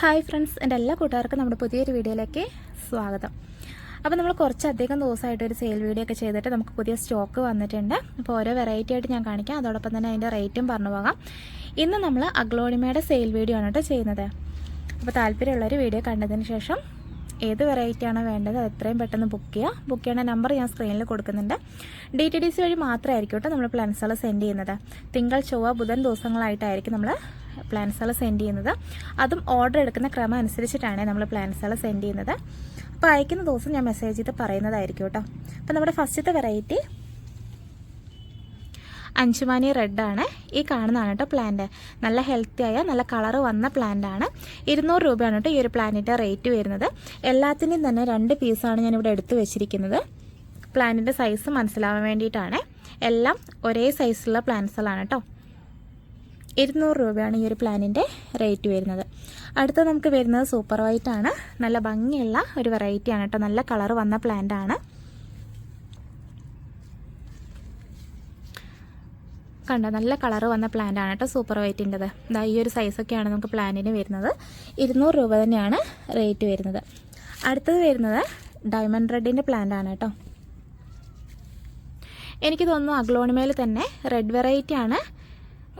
Hi friends എന്റെ എല്ലാ കൂട്ടുകാർക്കും നമ്മുടെ പുതിയൊരു വീഡിയോയിലേക്ക് സ്വാഗതം. അപ്പോൾ നമ്മൾ കുറച്ചധികം ദിവസമായിട്ട് ഒരു സെയിൽ വീഡിയോ ഒക്കെ ചെയ്തിട്ട് നമുക്ക് പുതിയ സ്റ്റോക്ക് വന്നിട്ടുണ്ട്. അപ്പോൾ ഓരോ വെറൈറ്റി ആയിട്ട് ഞാൻ കാണിക്കാം. അതോടൊപ്പം തന്നെ അതിന്റെ റേറ്റും പറഞ്ഞു പോകാം. ഇന്ന് നമ്മൾ അഗ്ലോണിമയുടെ സെയിൽ വീഡിയോ ആണ് കേട്ടോ ചെയ്യുന്നത്. അപ്പോൾ താല്പര്യമുള്ളൊരു വീഡിയോ കണ്ടതിന് ശേഷം ഏത് വെറൈറ്റി ആണോ വേണ്ടത് അത് എത്രയും പെട്ടെന്ന് ബുക്ക് ചെയ്യുക. ബുക്ക് ചെയ്യേണ്ട നമ്പർ ഞാൻ സ്ക്രീനിൽ കൊടുക്കുന്നുണ്ട്. ഡി ടി ഡി സി വഴി മാത്രമായിരിക്കും കേട്ടോ നമ്മൾ പ്ലാൻസുകൾ സെൻഡ് ചെയ്യുന്നത്. തിങ്കൾ ചൊവ്വ ബുധൻ ദിവസങ്ങളായിട്ടായിരിക്കും നമ്മൾ പ്ലാൻസുകൾ സെൻഡ് ചെയ്യുന്നത്. അതും ഓർഡർ എടുക്കുന്ന ക്രമം അനുസരിച്ചിട്ടാണ് നമ്മൾ പ്ലാൻസുകൾ സെൻഡ് ചെയ്യുന്നത്. അപ്പോൾ അയക്കുന്ന ദിവസം ഞാൻ മെസ്സേജ് ചെയ്ത് പറയുന്നതായിരിക്കും കേട്ടോ. അപ്പോൾ നമ്മുടെ ഫസ്റ്റത്തെ വെറൈറ്റി അഞ്ചുമാനി റെഡാണ് ഈ കാണുന്നതാണ് കേട്ടോ പ്ലാന്റ് നല്ല ഹെൽത്തി ആയ നല്ല കളർ വന്ന പ്ലാന്റ് ആണ്. ഇരുന്നൂറ് രൂപയാണ് കേട്ടോ ഈ ഒരു പ്ലാന്റിന്റെ റേറ്റ് വരുന്നത്. എല്ലാത്തിന്റെയും തന്നെ രണ്ട് പീസാണ് ഞാനിവിടെ എടുത്തു വെച്ചിരിക്കുന്നത്. പ്ലാന്റിന്റെ സൈസ് മനസ്സിലാവാൻ വേണ്ടിയിട്ടാണ്. എല്ലാം ഒരേ സൈസുള്ള പ്ലാന്റ്സുകളാണ് കേട്ടോ. ഇരുന്നൂറ് രൂപയാണ് ഈ ഒരു പ്ലാനിന്റെ റേറ്റ് വരുന്നത്. അടുത്ത നമുക്ക് വരുന്നത് സൂപ്പർ വൈറ്റ് ആണ്. നല്ല ഭംഗിയുള്ള ഒരു വെറൈറ്റി ആണ് കേട്ടോ. നല്ല കളർ വന്ന പ്ലാന്റ് ആണ്. കണ്ടോ? നല്ല കളർ വന്ന പ്ലാന്റ് ആണ് കേട്ടോ സൂപ്പർ വൈറ്റിന്റെത് ഇതാ ഈ ഒരു സൈസൊക്കെയാണ് നമുക്ക് പ്ലാനിന് വരുന്നത്. ഇരുന്നൂറ് രൂപ തന്നെയാണ് റേറ്റ് വരുന്നത്. അടുത്തത് വരുന്നത് ഡയമണ്ട് റെഡിന്റെ പ്ലാന്റ് ആണ് കേട്ടോ. എനിക്ക് തോന്നുന്നു അഗ്ലോണിമയിൽ തന്നെ റെഡ് വെറൈറ്റി ആണ്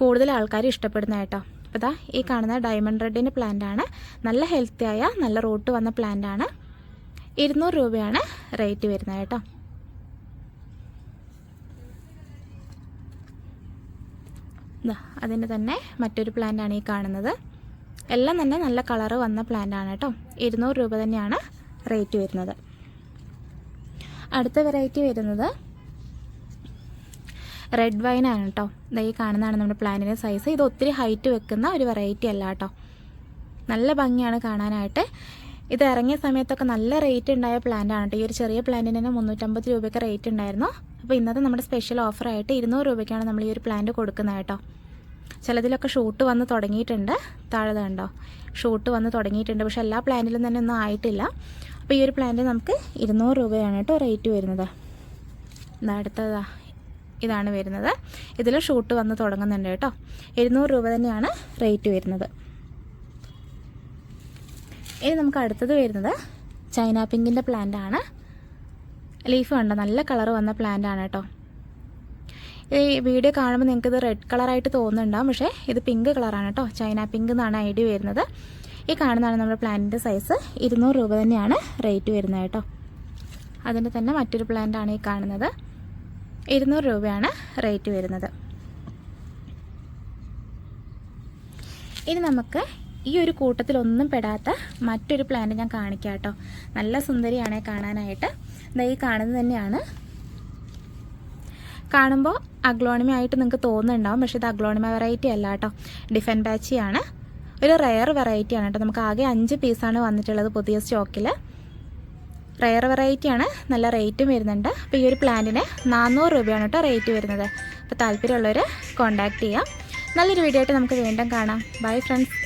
കൂടുതൽ ആൾക്കാർ ഇഷ്ടപ്പെടുന്ന കേട്ടോ അപ്പോൾ ഇതാ ഈ കാണുന്ന ഡയമണ്ട് റെഡിന്റെ പ്ലാന്റ് ആണ്. നല്ല ഹെൽത്തി ആയ നല്ല റൂട്ട് വന്ന പ്ലാന്റ് ആണ്. ഇരുന്നൂറ് രൂപയാണ് റേറ്റ് വരുന്നത് കേട്ടോ അതിന് തന്നെ മറ്റൊരു പ്ലാന്റ് ആണ് ഈ കാണുന്നത്. എല്ലാം തന്നെ നല്ല കളറ് വന്ന പ്ലാന്റ് ആണ് കേട്ടോ. ഇരുന്നൂറ് രൂപ തന്നെയാണ് റേറ്റ് വരുന്നത്. അടുത്ത വെറൈറ്റി വരുന്നത് റെഡ് വൈൻ ആണ് കേട്ടോ ഈ കാണുന്നതാണ് നമ്മുടെ പ്ലാന്റിന്റെ സൈസ് ഇത് ഒത്തിരി ഹൈറ്റ് വെക്കുന്ന ഒരു വെറൈറ്റി അല്ല കേട്ടോ നല്ല ഭംഗിയാണ് കാണാനായിട്ട്. ഇത് ഇറങ്ങിയ സമയത്തൊക്കെ നല്ല റേറ്റ് ഉണ്ടായ പ്ലാന്റ് ആണ് കേട്ടോ ഈ ഒരു ചെറിയ പ്ലാന്റിന് തന്നെ മുന്നൂറ്റമ്പത് രൂപയൊക്കെ റേറ്റ് ഉണ്ടായിരുന്നു. അപ്പോൾ ഇന്നത്തെ നമ്മുടെ സ്പെഷ്യൽ ഓഫറായിട്ട് ഇരുന്നൂറ് രൂപയ്ക്കാണ് നമ്മൾ ഈ ഒരു പ്ലാന്റ് കൊടുക്കുന്നത് കേട്ടോ ചിലതിലൊക്കെ ഷൂട്ട് വന്ന് തുടങ്ങിയിട്ടുണ്ട്. താഴെ കണ്ടോ. ഷൂട്ട് വന്ന് തുടങ്ങിയിട്ടുണ്ട്. പക്ഷേ എല്ലാ പ്ലാന്റിലും തന്നെ ഒന്നും ആയിട്ടില്ല. അപ്പോൾ ഈ ഒരു പ്ലാന്റ് നമുക്ക് ഇരുന്നൂറ് രൂപയാണ് കേട്ടോ റേറ്റ് വരുന്നത്. അടുത്തതാ. ഇതാണ് വരുന്നത്. ഇതിൽ ഷൂട്ട് വന്ന് തുടങ്ങുന്നുണ്ട് കേട്ടോ. എഴുന്നൂറ് രൂപ തന്നെയാണ് റേറ്റ് വരുന്നത്. ഇനി നമുക്ക് അടുത്തത് വരുന്നത് ചൈന പിങ്കിന്റെ പ്ലാന്റ് ആണ്. ലീഫ് കണ്ടോ? നല്ല കളർ വന്ന പ്ലാന്റ് ആണ് കേട്ടോ. ഈ വീഡിയോ കാണുമ്പോൾ നിങ്ങൾക്ക് ഇത് റെഡ് കളറായിട്ട് തോന്നുന്നുണ്ടാവും. പക്ഷേ ഇത് പിങ്ക് കളറാണ് കേട്ടോ. ചൈന പിങ്ക് എന്നാണ് ഐഡിയ വരുന്നത്. ഈ കാണുന്നതാണ് നമ്മുടെ പ്ലാന്റിന്റെ സൈസ് ഇരുന്നൂറ് രൂപ തന്നെയാണ് റേറ്റ് വരുന്നത് കേട്ടോ. അതിന്റെ തന്നെ മറ്റൊരു പ്ലാന്റാണ് ഈ കാണുന്നത്. ഇരുന്നൂറ് രൂപയാണ് റേറ്റ് വരുന്നത്. ഇനി നമുക്ക് ഈ ഒരു കൂട്ടത്തിലൊന്നും പെടാത്ത മറ്റൊരു പ്ലാന്റ് ഞാൻ കാണിക്കാം കേട്ടോ. നല്ല സുന്ദരിയാണ് കാണാനായിട്ട്. ഈ കാണുന്നത് തന്നെയാണ്. കാണുമ്പോൾ അഗ്ലോണിമ ആയിട്ട് നിങ്ങൾക്ക് തോന്നുന്നുണ്ടാവും പക്ഷേ ഇത് അഗ്ലോണിമ വെറൈറ്റി അല്ല കേട്ടോ. ഡിഫൻ ബാച്ചിയാണ് ഒരു റെയർ വെറൈറ്റിയാണ് കേട്ടോ. നമുക്ക് ആകെ അഞ്ച് പീസാണ് വന്നിട്ടുള്ളത് പുതിയ സ്റ്റോക്കിൽ റെയർ വെറൈറ്റിയാണ് നല്ല റേറ്റും വരുന്നുണ്ട്. അപ്പോൾ ഈ ഒരു പ്ലാന്റിന് നാനൂറ് രൂപയാണ് കേട്ടോ റേറ്റ് വരുന്നത്. അപ്പോൾ താല്പര്യമുള്ളവർ കോൺടാക്റ്റ് ചെയ്യാം. നല്ലൊരു വീഡിയോ ആയിട്ട് നമുക്ക് വീണ്ടും കാണാം. Bye friends